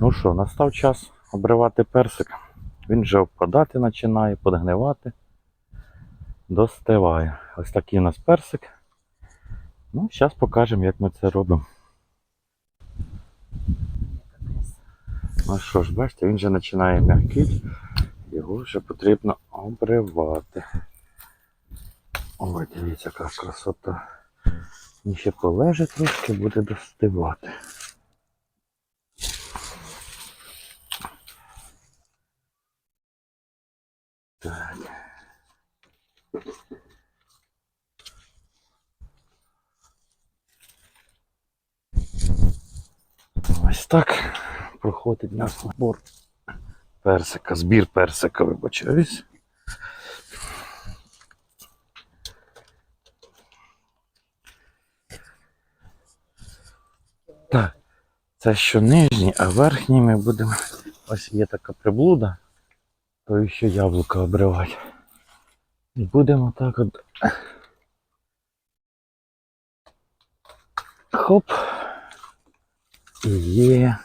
Ну що, настав час обривати персик. Він вже впадати починає, подгнивати, достигає. Ось такий у нас персик. Ну, зараз покажемо, як ми це робимо. Ну що ж, бачите, він вже починає м'який. Його вже потрібно обривати. Ой, дивіться, яка красота. Він ще полежить трошки, буде достигати. Так. Ось так проходить наш набор персика, збір персика, вибачаюсь. Так, це що нижній, а верхній ми будемо. Ось є така приблуда, то ще яблука обривати. І будемо так от. Хоп. І є.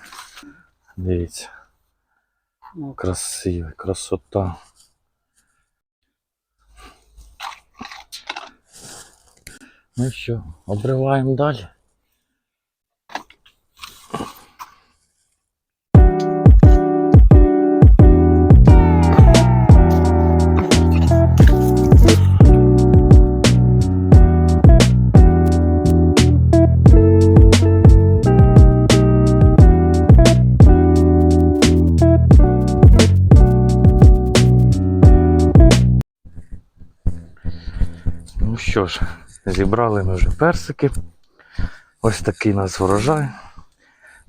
Дивіться. Красиве, красота. Ну що, обриваємо далі. Ну що ж, зібрали ми вже персики. Ось такий нас врожай.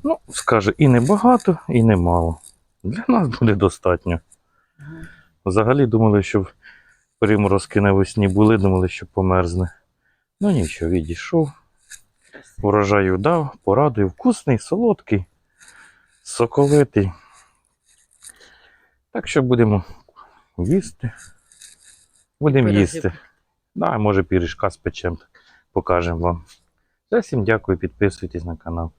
Ну, скажу, і не багато, і не мало. Для нас буде достатньо. Взагалі думали, що приморозки навесні були, думали, що померзне. Ну нічого, відійшов. Урожаю дав, порадив. Вкусний, солодкий, соковитий. Так що будемо їсти. Будемо їсти. Да, може пірішка спечем, покажемо вам. Всім дякую, підписуйтесь на канал.